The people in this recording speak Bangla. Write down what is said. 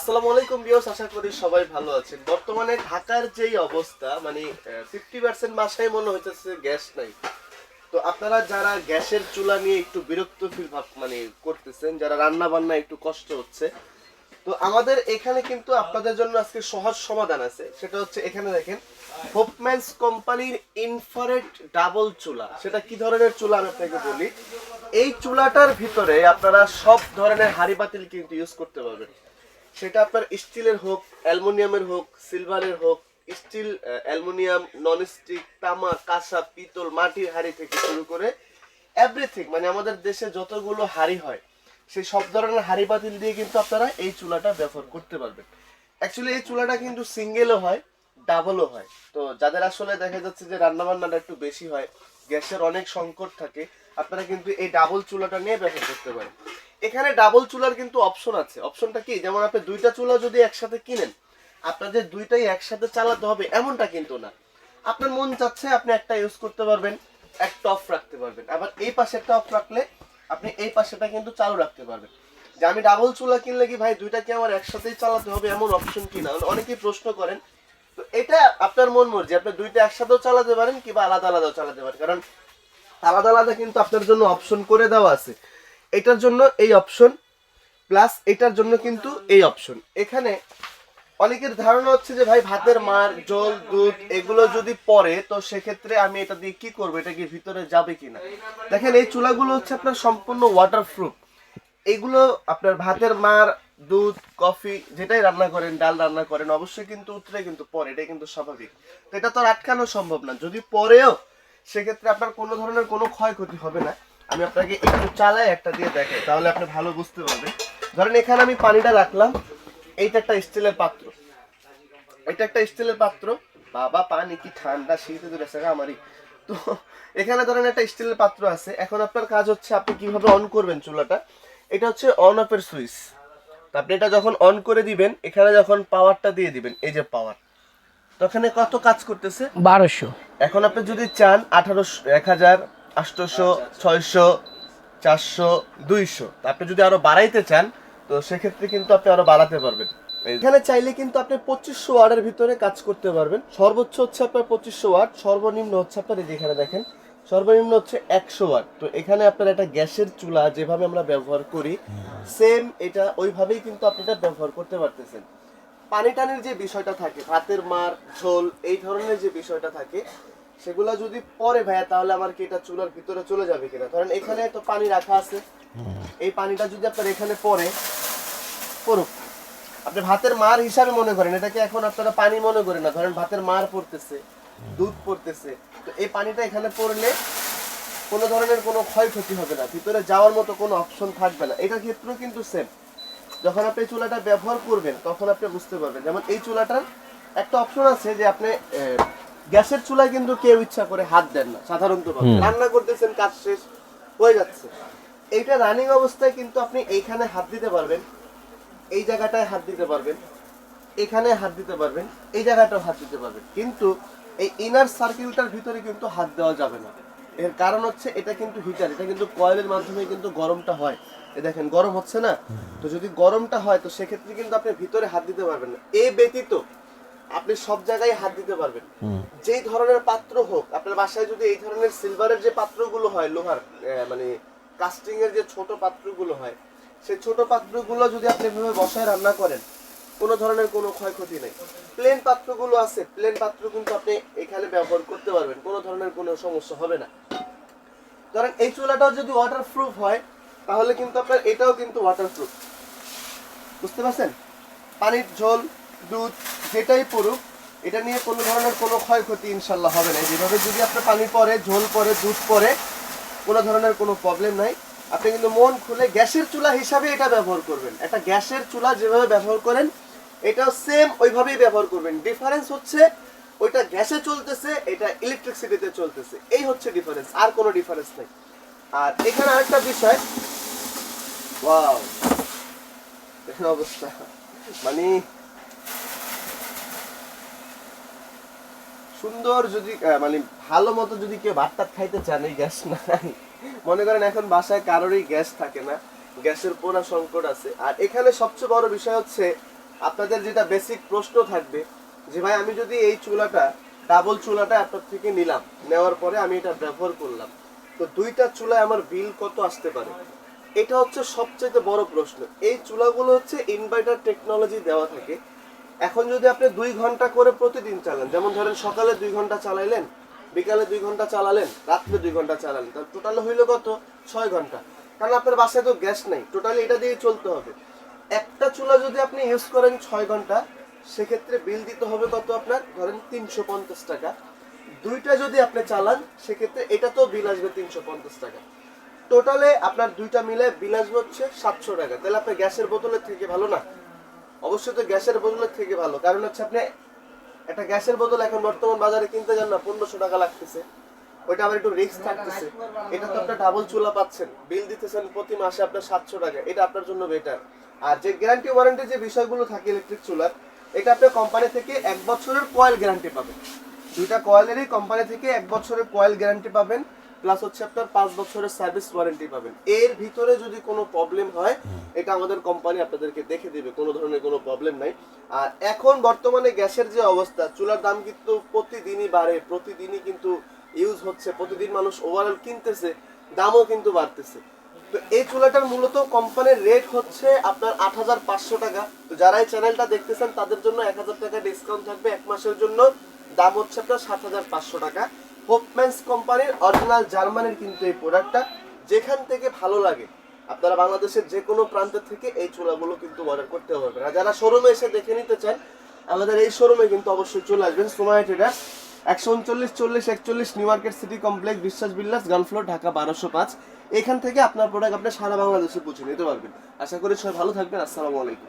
আসসালামু আলাইকুম বিয়স আশা করি সবাই ভালো আছেন। বর্তমানে ঢাকার যেই অবস্থা মানে ফিফটি পার্সেন্ট বাসায় মনে হইতেছে গ্যাস নাই। তো আপনারা যারা গ্যাসের চুলা নিয়ে একটু বিরক্ত ফিল মানে করতেছেন, যারা রান্না বান্না একটু কষ্ট হচ্ছে, তো আমাদের এখানে কিন্তু আপনাদের জন্য আজকে সহজ সমাধান আছে। সেটা হচ্ছে এখানে দেখেন হোপম্যান্স কোম্পানির ইনফারেট ডাবল চুলা। সেটা কি ধরনের চুলা আমি আপনাকে বলি? এই চুলাটার ভিতরে আপনারা সব ধরনের হাড়ি বাতিল কিন্তু ইউজ করতে পারবেন। সেটা আপনার স্টিলের হোক, অ্যালুমিনিয়ামের হোক, সিলভারের হোক, স্টিল অ্যালুমিনিয়াম নন স্টিক তামা, কাঁসা, পিতল, মাটির হাড়ি থেকে শুরু করে এভরিথিং মানে আমাদের দেশে যতগুলো হাড়ি হয়, সেই সব ধরনের হাড়ি পাতিল দিয়ে কিন্তু আপনারা এই চুলাটা ব্যবহার করতে পারবেন। অ্যাকচুয়ালি এই চুলাটা কিন্তু সিঙ্গেলও হয় ডাবলও হয়। তো যাদের আসলে দেখা যাচ্ছে যে রান্না বান্নাটা একটু বেশি হয়, গ্যাসের অনেক সংকট থাকে, আপনারা কিন্তু এই ডাবল চুলাটা নিয়ে ব্যবহার করতে পারেন। এখানে ডাবল চুলার কিন্তু অপশন আছে। অপশনটা কি? যেমন আপনি দুইটা চুলা যদি একসাথে কিনেন, আপনাদের দুইটাই একসাথে চালাতে হবে এমনটা কিন্তু না। আপনার মন চাচ্ছে আপনি একটা ইউজ করতে পারবেন, একটা অফ রাখতে পারবেন। আবার এই পাশে একটা অফ রাখলে আপনি এই পাশেটা কিন্তু চালু রাখতে পারবেন। যে আমি ডাবল চুলা কিনলে কি ভাই দুইটা কি আমার একসাথেই চালাতে হবে এমন অপশন কি না? অনেকেই প্রশ্ন করেন। তো এটা আপনার মন মর্জি। আপনি দুইটা একসাথেও চালাতে পারেন কিংবা আলাদা আলাদাও চালাতে পারেন। কারণ আলাদা আলাদা কিন্তু আপনার জন্য অপশন করে দেওয়া আছে। এটার জন্য এই অপশন প্লাস এটার জন্য কিন্তু এই অপশন এখানে অনেকের ধারণা হচ্ছে যে ভাই ভাতের মার, জল, দুধ এগুলো যদি পড়ে, তো সেক্ষেত্রে আমি এটা দিয়ে কি করব? এটা কি ভিতরে যাবে কিনা? দেখেন, এই চুলাগুলো হচ্ছে আপনার সম্পূর্ণ ওয়াটার প্রুফ এগুলো আপনার ভাতের মার, দুধ কফি যেটাই রান্না করেন, ডাল রান্না করেন, অবশ্যই কিন্তু উতরে কিন্তু পরে এটা কিন্তু স্বাভাবিক। তো এটা তো আর আটকানো সম্ভব না। যদি পরেও সেক্ষেত্রে আপনার কোনো ধরনের কোনো ক্ষয়ক্ষতি হবে না। আমি আপনাকে একটু চালাই একটা দিয়ে দেখাই তাহলে আপনি ভালো বুঝতে পারবেন। ধরেন এখানে আমি পানিটা রাখলাম এইটা একটা স্টিলের পাত্র। এটা একটা স্টিলের পাত্র। বাবা পানি কি ঠান্ডা শীতে দূরে আমারই। তো এখানে ধরেন একটা স্টিলের পাত্র আছে। এখন আপনার কাজ হচ্ছে আপনি কীভাবে অন করবেন চুলাটা? এটা হচ্ছে অন অফের সুইচ তো আপনি এটা যখন অন করে দিবেন এখানে যখন পাওয়ারটা দিয়ে দিবেন এই যে পাওয়ার তো এখানে কত কাজ করতেছে? বারোশো। এখন আপনি যদি চান আঠারোশো এক হাজার আটশোশো ছয়শো চারশো দুইশো। আপনি যদি আরও বাড়াইতে চান তো সেক্ষেত্রে কিন্তু আপনি আরও বাড়াতে পারবেন। এখানে চাইলে কিন্তু আপনি পঁচিশশো ওয়ার্ডের ভিতরে কাজ করতে পারবেন। সর্বোচ্চ হচ্ছে আপনার পঁচিশশো ওয়াট সর্বনিম্ন হচ্ছে আপনার এই যে দেখেন সর্বনিম্ন হচ্ছে একশো ওয়াট তো এখানে আপনার একটা গ্যাসের চুলা যেভাবে আমরা ব্যবহার করি সেম এটা ওইভাবেই কিন্তু আপনি এটা ব্যবহার করতে পারতেছেন। পানি টানির যে বিষয়টা থাকে ভাতের মার ঝোল এই ধরনের যে বিষয়টা থাকে সেগুলা যদি পরে ভাইয়া, তাহলে আমার কি এটা চুলার ভিতরে চলে যাবে কিনা? ধরেন এখানে তো পানি রাখা আছে। এই পানিটা যদি আপনার এখানে পড়ে, পড়ুক। আপনি ভাতের মার হিসাবে মনে করেন, এটাকে এখন আপনারা পানি মনে করেন না। ধরেন ভাতের মার পড়তেছে, দুধ পড়তেছে, তো এই পানিটা এখানে পড়লে কোনো ধরনের কোনো ক্ষয়ক্ষতি হবে না। ভিতরে যাওয়ার মতো কোনো অপশন থাকবে না। এটার ক্ষেত্রেও কিন্তু সেম যখন আপনি চুলাটা ব্যবহার করবেন, তখন আপনি বুঝতে পারবেন। যেমন এই চুলাটার একটা অপশন আছে যে আপনি গ্যাসের চুলায় কিন্তু কেউ ইচ্ছা করে হাত দেন না সাধারণত রান্না করতেছেন কাজ শেষ হয়ে যাচ্ছে। এইটা রানিং অবস্থায় কিন্তু আপনি এইখানে হাত দিতে পারবেন এই জায়গাটায় হাত দিতে পারবেন এখানে হাত দিতে পারবেন এই জায়গাটাও হাত দিতে পারবেন। কিন্তু এই ইনার সার্কেলটার ভিতরে কিন্তু হাত দেওয়া যাবে না। এর কারণ হচ্ছে এটা কিন্তু হিটার এটা কিন্তু কয়েলের মাধ্যমে কিন্তু গরমটা হয়। এ দেখেন গরম হচ্ছে না? তো যদি গরমটা হয় তো সেক্ষেত্রে কিন্তু আপনি ভিতরে হাত দিতে পারবেন না। এ ব্যতীত আপনি সব জায়গায় হাত দিতে পারবেন। যেই ধরনের পাত্র হোক আপনার বাসায় যদি এই ধরনের সিলভারের যে পাত্রগুলো হয় লোহার মানে কাস্টিং এর যে ছোট পাত্রগুলো হয় সেই ছোট পাত্রগুলো যদি আপনি এভাবে বসায় রান্না করেন কোনো ধরনের কোনো ক্ষয়ক্ষতি নেই। প্লেন পাত্রগুলো আছে প্লেন পাত্র কিন্তু আপনি এখানে ব্যবহার করতে পারবেন কোনো ধরনের কোনো সমস্যা হবে না। ধরেন এই চুলাটাও যদি ওয়াটার প্রুফ হয় তাহলে কিন্তু আপনার এটাও কিন্তু ওয়াটার প্রুফ বুঝতে পারছেন? পানির ঝোল দুধ যেটাই পড়ুক, এটা নিয়ে কোনো ধরনের কোনো ক্ষয়ক্ষতি ইনশাল্লাহ হবে না। যেভাবে যদি আপনার পানি পরে ঝোল পরে দুধ পরে কোনো ধরনের কোনো প্রবলেম নাই। আপনি কিন্তু মন খুলে গ্যাসের চুলা হিসাবে এটা ব্যবহার করবেন। একটা গ্যাসের চুলা যেভাবে ব্যবহার করেন, এটাও সেম ওইভাবেই ব্যবহার করবেন। ডিফারেন্স হচ্ছে ওইটা গ্যাসে চলতেছে, এটা ইলেকট্রিসিটিতে চলতেছে। এই হচ্ছে ডিফারেন্স আর কোনো ডিফারেন্স নেই। আর এখানে আরেকটা বিষয় ওয়াও অবস্থা। মানে সুন্দর যদি মানে ভালো মতো যদি কেউ ভাত টাত খাইতে চান, এই গ্যাস নাই। মনে করেন এখন বাসায় কারোরই গ্যাস থাকে না, গ্যাসের পোড়া সংকট আছে। আর এখানে সবচেয়ে বড় বিষয় হচ্ছে, আপনাদের যেটা বেসিক প্রশ্ন থাকবে, যে ভাই, আমি যদি এই চুলাটা ডাবল চুলাটা আপনার থেকে নিলাম, নেওয়ার পরে আমি এটা ব্যবহার করলাম, তো দুইটা চুলায় আমার বিল কত আসতে পারে? এটা হচ্ছে সবচেয়ে বড় প্রশ্ন। এই চুলাগুলো হচ্ছে ইনভার্টার টেকনোলজি দেওয়া থাকে। এখন যদি আপনি দুই ঘণ্টা করে প্রতিদিন চালান, যেমন ধরেন সকালে দুই ঘণ্টা চালাইলেন, বিকালে দুই ঘণ্টা চালালেন, রাত্রে দুই ঘণ্টা চালালেন তার টোটাল হইল কত? ছয় ঘণ্টা। কারণ আপনার বাসায় তো গ্যাস নেই টোটালি এটা দিয়ে চলতে হবে। একটা চুলা যদি আপনি ইউজ করেন ছয় ঘণ্টা, সেক্ষেত্রে বিল দিতে হবে কত আপনার? ধরেন তিনশো পঞ্চাশ টাকা। দুইটা যদি আপনি চালান, সেক্ষেত্রে এটা তো বিল আসবে তিনশো পঞ্চাশ টাকা। টোটালে আপনার দুইটা মিলে বিল আসবে হচ্ছে সাতশো টাকা। তাহলে আপনার গ্যাসের বোতলের থেকে ভালো না? অবশ্যই তো গ্যাসের বোতলের থেকে ভালো। কারণ হচ্ছে আপনি একটা গ্যাসের বোতল এখন বর্তমান বাজারে কিনতে যান না, পনেরোশো টাকা লাগতেছে। ওইটা আবার একটু রিস্ক থাকতেছে। এটা তো আপনার ডাবল চুলা পাচ্ছেন। বিল দিতেছেন প্রতি মাসে আপনার সাতশো টাকা। এটা আপনার জন্য বেটার আর যে গ্যারান্টি ওয়ারেন্টি যে বিষয়গুলো থাকে ইলেকট্রিক চুলার, এটা আপনি কোম্পানি থেকে এক বছরের কয়েল গ্যারান্টি পাবেন। দুইটা কয়েলেরই কোম্পানি থেকে এক বছরের কয়েল গ্যারান্টি পাবেন। প্লাস হচ্ছে আপনার পাঁচ বছরের সার্ভিস ওয়ারেন্টি পাবেন। এর ভিতরে যদি কোনো প্রবলেম হয়, এটা আমাদের কোম্পানি আপনাদেরকে দেখে দিবে, কোনো ধরনের কোনো প্রবলেম নাই। আর এখন বর্তমানে গ্যাসের যে অবস্থা, চুলার দাম কিন্তু প্রতিদিনই বাড়ে, প্রতিদিনই কিন্তু ইউজ হচ্ছে, প্রতিদিন মানুষ ওভারঅল কিনতেছে, দামও কিন্তু বাড়তেছে। তো এই চুলাটার মূলত কোম্পানির রেট হচ্ছে আপনার আট হাজার পাঁচশো টাকা। তো যারা এই চ্যানেলটা দেখতেছেন, তাদের জন্য এক হাজার টাকা ডিসকাউন্ট থাকবে, এক মাসের জন্য দাম হচ্ছে আপনার সাত হাজার পাঁচশো টাকা। হোপম্যান্স কোম্পানির অরিজিনাল জার্মানির কিন্তু এই প্রোডাক্টটা যেখান থেকে ভালো লাগে। আপনারা বাংলাদেশের যে কোনো প্রান্ত থেকে এই চুলাগুলো কিন্তু অর্ডার করতে পারবেন। আর যারা শোরুমে এসে দেখে নিতে চান, আমাদের এই শোরুমে কিন্তু অবশ্যই চলে আসবেন সোমায়া ট্রেডার্স একশো উনচল্লিশ, চল্লিশ, একচল্লিশ নিউ মার্কেট সিটি কমপ্লেক্স বিশ্বাস বিল্লাস গানফ্লোর ঢাকা বারোশো পাঁচ। এখান থেকে আপনার প্রোডাক্ট আপনি সারা বাংলাদেশে পৌঁছে নিতে পারবেন। আশা করি সবাই ভালো থাকবেন। আসসালামু আলাইকুম।